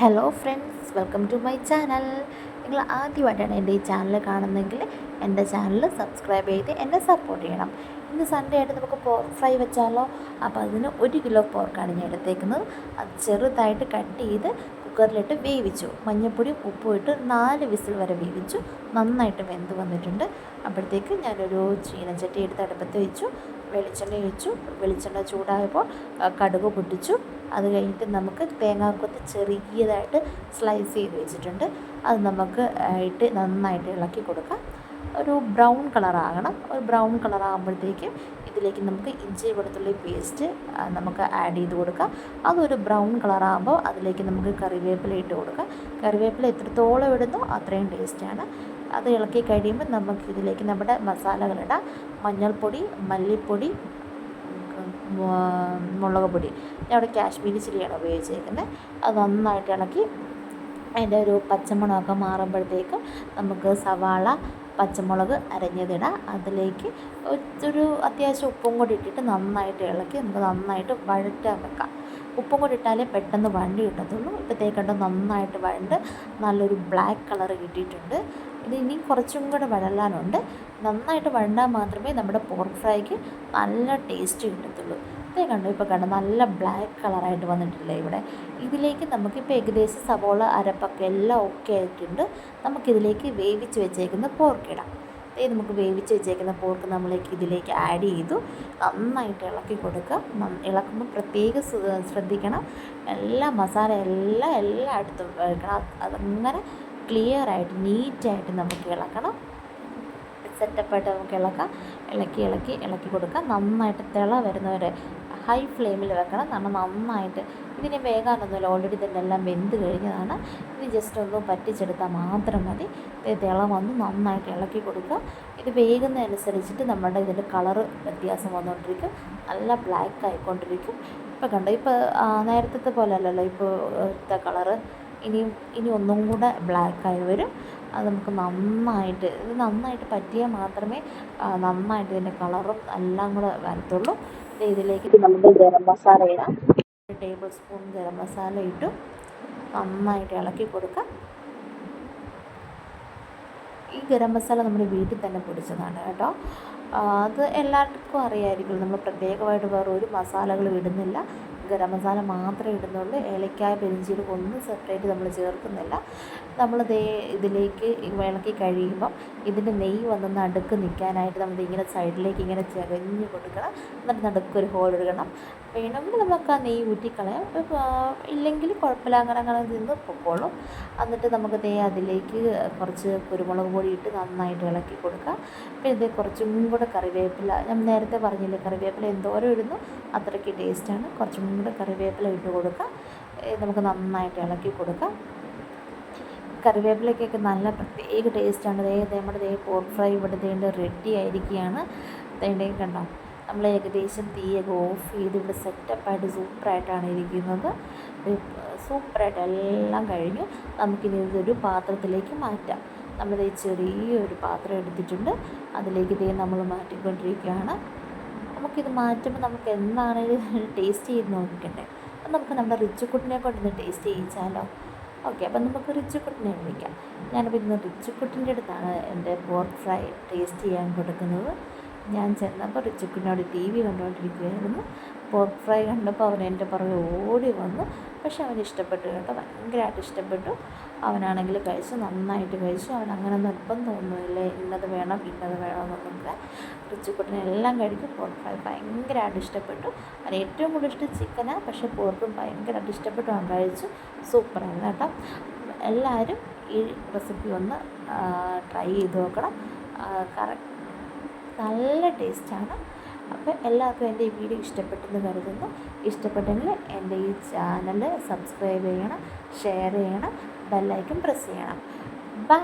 Hello friends welcome to my channel നിങ്ങൾ ആദ്യമായിട്ടാണ് എന്റെ ഈ ചാനൽ കാണുന്നതെങ്കിൽ എന്റെ ചാനൽ സബ്സ്ക്രൈബ് ചെയ്ത് എന്നെ സപ്പോർട്ട് ചെയ്യണം. ഇന്ന് സൺഡേ ആയിട്ട് നമുക്ക് പോർക്ക് ഫ്രൈ വെച്ചാലോ? അപ്പോൾ അതിന് ഒരു കിലോ പോർക്കാണ് ഞാൻ എടുത്തേക്കുന്നത്. അത് ചെറുതായിട്ട് കട്ട് ചെയ്ത് കുക്കറിലിട്ട് വേവിച്ചു. മഞ്ഞൾപ്പൊടിയും ഉപ്പും ഇട്ട് നാല് വിസിൽ വരെ വേവിച്ചു. നന്നായിട്ട് വെന്ത് വന്നിട്ടുണ്ട്. അപ്പോഴത്തേക്ക് ഞാനൊരു ചീനച്ചട്ടി എടുത്ത് അടുപ്പത്ത് വെച്ചു. വെളിച്ചെണ്ണ ഒഴിച്ചു. വെളിച്ചെണ്ണ ചൂടായപ്പോൾ കടുക് പൊട്ടിച്ചു. അത് കഴിഞ്ഞിട്ട് നമുക്ക് തേങ്ങാക്കൊത്ത് ചെറിയതായിട്ട് സ്ലൈസ് ചെയ്ത് വെച്ചിട്ടുണ്ട്. അത് നമുക്ക് ഇട്ട് നന്നായിട്ട് ഇളക്കി കൊടുക്കാം. ഒരു ബ്രൗൺ കളറാകണം. ഒരു ബ്രൗൺ കളറാകുമ്പോഴത്തേക്കും ഇതിലേക്ക് നമുക്ക് ഇഞ്ചി വെളുത്തുള്ളി പേസ്റ്റ് നമുക്ക് ആഡ് ചെയ്ത് കൊടുക്കാം അതൊരു ബ്രൗൺ കളറാകുമ്പോൾ അതിലേക്ക് നമുക്ക് കറിവേപ്പില ഇട്ട് കൊടുക്കാം കറിവേപ്പില എത്രത്തോളം ഇടുന്നോ അത്രയും ടേസ്റ്റാണ് അത് ഇളക്കി കഴിയുമ്പോൾ നമുക്ക് ഇതിലേക്ക് നമ്മുടെ മസാലകളിടാം മഞ്ഞൾപ്പൊടി മല്ലിപ്പൊടി മുളക് പൊടി. ഞാൻ ഇവിടെ കാശ്മീരി ചില്ലിയാണ് ഉപയോഗിച്ചേക്കുന്നത്. അത് നന്നായിട്ട് ഇളക്കി അതിന്റെ ഒരു പച്ചമണമൊക്കെ മാറുമ്പോഴത്തേക്കും നമുക്ക് സവാള പച്ചമുളക് അരഞ്ഞതിടുക അതിലേക്ക് ഒരു അത്യാവശ്യം ഉപ്പും കൂടി ഇട്ടിട്ട് നന്നായിട്ട് ഇളക്കി നമുക്ക് നന്നായിട്ട് വഴറ്റാൻ വെക്കാം. ഉപ്പും കൂടി ഇട്ടാലേ പെട്ടെന്ന് വണ്ടി കിട്ടത്തുള്ളൂ. ഇപ്പോഴത്തേക്കണ്ട് നന്നായിട്ട് വഴണ്ട് നല്ലൊരു ബ്ലാക്ക് കളർ കിട്ടിയിട്ടുണ്ട്. ഇത് ഇനിയും കുറച്ചും കൂടെ വഴലാനുണ്ട്. നന്നായിട്ട് വഴണ്ടാൽ മാത്രമേ നമ്മുടെ പോർക്ക് ഫ്രൈക്ക് നല്ല ടേസ്റ്റ് കിട്ടത്തുള്ളൂ. ഇതേ കണ്ടു ഇപ്പോൾ കണ്ടു. നല്ല ബ്ലാക്ക് കളറായിട്ട് വന്നിട്ടില്ലേ ഇവിടെ. ഇതിലേക്ക് നമുക്കിപ്പോൾ ഏകദേശം സവോള അരപ്പൊക്കെ എല്ലാം ഓക്കെ ആയിട്ടുണ്ട്. നമുക്കിതിലേക്ക് വേവിച്ച് വെച്ചേക്കുന്ന പോർക്ക് ഇടാം. അതായത് നമുക്ക് വേവിച്ച് വെച്ചേക്കുന്ന പോർക്ക് നമ്മൾക്ക് ഇതിലേക്ക് ആഡ് ചെയ്തു. നന്നായിട്ട് ഇളക്കി കൊടുക്കുക ഇളക്കുമ്പോൾ പ്രത്യേകം ശ്രദ്ധിക്കണം. എല്ലാ മസാല എല്ലാം എല്ലായിടത്തും വെക്കണം. അതങ്ങനെ ക്ലിയർ ആയിട്ട് നീറ്റായിട്ട് നമുക്ക് ഇളക്കണം. സെറ്റപ്പായിട്ട് നമുക്ക് ഇളക്കാം. ഇളക്കി ഇളക്കി ഇളക്കി കൊടുക്കാം. നന്നായിട്ട് തിള വരുന്നവരെ ഹൈ ഫ്ലെയിമിൽ വെക്കണം. നമ്മൾ നന്നായിട്ട് ഇതിന് വേകാനൊന്നുമില്ല ഓൾറെഡി തന്നെ എല്ലാം വെന്ത് കഴിഞ്ഞതാണ്. ഇത് ജസ്റ്റ് ഒന്ന് പറ്റിച്ചെടുത്താൽ മാത്രം മതി. തിള വന്ന് നന്നായിട്ട് ഇളക്കി കൊടുക്കുക. ഇത് വേകുന്നതനുസരിച്ചിട്ട് നമ്മുടെ ഇതിന്റെ കളറ് വ്യത്യാസം വന്നുകൊണ്ടിരിക്കും. നല്ല ബ്ലാക്ക് ആയിക്കൊണ്ടിരിക്കും. ഇപ്പോൾ കണ്ടോ? ഇപ്പോൾ നേരത്തെ പോലെ അല്ലല്ലോ ഇപ്പോൾ ഇത്തെ കളറ് ഇനിയും ഇനി ഒന്നും കൂടെ ബ്ലാക്കായി വരും. അത് നമുക്ക് നന്നായിട്ട് ഇത് നന്നായിട്ട് പറ്റിയാൽ മാത്രമേ നന്നായിട്ട് ഇതിന്റെ കളറും എല്ലാം കൂടെ വരത്തുള്ളൂ. ഇതിലേക്ക് നമുക്ക് ഗരം മസാല ഇടാം. ഒരു ടേബിൾ സ്പൂൺ ഗരം മസാല ഇട്ടു. നന്നായിട്ട് ഇളക്കി കൊടുക്കാം. ഈ ഗരം മസാല നമ്മുടെ വീട്ടിൽ തന്നെ പൊടിച്ചതാണ് കേട്ടോ. അത് എല്ലാവർക്കും അറിയാമായിരിക്കും നമ്മൾ പ്രത്യേകമായിട്ട് വേറെ ഒരു മസാലകളും ഇടുന്നില്ല. ഗരം മസാല മാത്രമേ ഇടുന്നുള്ളൂ. ഏലക്കായ പെരിഞ്ചീരകം ഒന്നും സെപ്പറേറ്റ് നമ്മൾ ചേർക്കുന്നില്ല. നമ്മൾ ദേ ഇതിലേക്ക് ഇളക്കി കഴിയുമ്പം ഇതിന്റെ നെയ്യ് വന്ന് നടുക്ക് നിൽക്കാനായിട്ട് നമ്മൾ ഇങ്ങനെ സൈഡിലേക്ക് ഇങ്ങനെ ചകഞ്ഞ് കൊടുക്കണം. എന്നിട്ട് നടുക്ക് ഒരു ഹോൾ ഇടണം. വേണമെങ്കിൽ നമുക്ക് ആ നെയ്യ് ഊറ്റിക്കളയാം. ഇല്ലെങ്കിൽ കുഴപ്പമില്ല അങ്ങനെ അങ്ങനെ നിന്ന് പൊക്കോളും. എന്നിട്ട് നമുക്ക് ദേ അതിലേക്ക് കുറച്ച് കുരുമുളക് പൊടി ഇട്ട് നന്നായിട്ട് ഇളക്കി കൊടുക്കാം. പിന്നെ ഇത് കുറച്ചും കൂടെ കറിവേപ്പില. ഞാൻ നേരത്തെ പറഞ്ഞില്ലേ കറിവേപ്പില എന്തോരം ഇടുന്നു അത്രയ്ക്ക് ടേസ്റ്റാണ് കുറച്ചും കൂടെ കറിവേപ്പില ഇട്ട് കൊടുക്കാം. നമുക്ക് നന്നായിട്ട് ഇളക്കി കൊടുക്കാം. കറിവേപ്പിലയ്ക്കൊക്കെ നല്ല പ്രത്യേക ടേസ്റ്റാണ്. ദേ നമ്മുടെ ദേ പോർക്ക് ഫ്രൈ ഇവിടെ ദേണ്ട് റെഡി ആയിരിക്കുകയാണ്. ദേണ്ടേ കണ്ടോ? നമ്മൾ ഏകദേശം തീയൊക്കെ ഓഫ് ചെയ്ത് ഇവിടെ സെറ്റപ്പായിട്ട് സൂപ്പറായിട്ടാണ് ഇരിക്കുന്നത്. സൂപ്പറായിട്ട് എല്ലാം കഴിഞ്ഞു. നമുക്കിനി ഇതൊരു പാത്രത്തിലേക്ക് മാറ്റാം. നമ്മൾ ചെറിയൊരു പാത്രം എടുത്തിട്ടുണ്ട്. അതിലേക്ക് ഇതേ നമ്മൾ മാറ്റിക്കൊണ്ടിരിക്കുകയാണ്. നമുക്കിത് മാറ്റുമ്പോൾ നമുക്ക് എന്താണെങ്കിലും ടേസ്റ്റ് ചെയ്ത് നോക്കണ്ടേ അപ്പം നമുക്ക് നമ്മുടെ റിച്ചുക്കുട്ടിനെ കൊണ്ടൊന്ന് ടേസ്റ്റ് ചെയ്യിച്ചാലോ? ഓക്കെ അപ്പം നമുക്ക് റിച്ചുക്കുട്ടിനെ വിളിക്കാം. ഞാനിപ്പോൾ ഇന്ന് റിച്ചുക്കുട്ടിന്റെ അടുത്താണ് എന്റെ പോർക്ക് ഫ്രൈ ടേസ്റ്റ് ചെയ്യാൻ കൊടുക്കുന്നത്. ഞാൻ ചെന്നപ്പോൾ റിച്ചുക്കുട്ടിനോട് ടി വി കണ്ടുകൊണ്ടിരിക്കുകയായിരുന്നു. പോർക്ക് ഫ്രൈ കണ്ടപ്പോൾ അവൻ എന്റെ പുറകെ ഓടി വന്നു. പക്ഷെ അവന് ഇഷ്ടപ്പെട്ടു കേട്ടോ. ഭയങ്കരമായിട്ട് ഇഷ്ടപ്പെട്ടു. അവനാണെങ്കിൽ കഴിച്ചു നന്നായിട്ട് കഴിച്ചു. അവൻ അങ്ങനെ നിർബന്ധമൊന്നുമില്ല. ഇന്നത് വേണം ഇന്നത് വേണമെന്നൊന്നുമില്ല റിച്ചുക്കുട്ടിനെ എല്ലാം കഴിക്കും. പോർക്ക് ഫ്രൈ ഭയങ്കരമായിട്ട് ഇഷ്ടപ്പെട്ടു. അവൻ ഏറ്റവും കൂടുതൽ ഇഷ്ടം ചിക്കനാണ് പക്ഷേ പോർക്കും ഭയങ്കരമായിട്ട് ഇഷ്ടപ്പെട്ടു. അവൻ കഴിച്ചു. സൂപ്പറാണ് കേട്ടോ. എല്ലാവരും ഈ റെസിപ്പി ഒന്ന് ട്രൈ ചെയ്ത് നോക്കണം. കറക്റ്റ് നല്ല ടേസ്റ്റാണ് അപ്പോൾ എല്ലാവർക്കും എന്റെ ഈ വീഡിയോ ഇഷ്ടപ്പെട്ടെന്ന് കരുതുന്നു. ഇഷ്ടപ്പെട്ടെങ്കിൽ എന്റെ ഈ ചാനൽ സബ്സ്ക്രൈബ് ചെയ്യണം ഷെയർ ചെയ്യണം ബെല്ലൈക്കും പ്രസ് ചെയ്യണം. ബൈ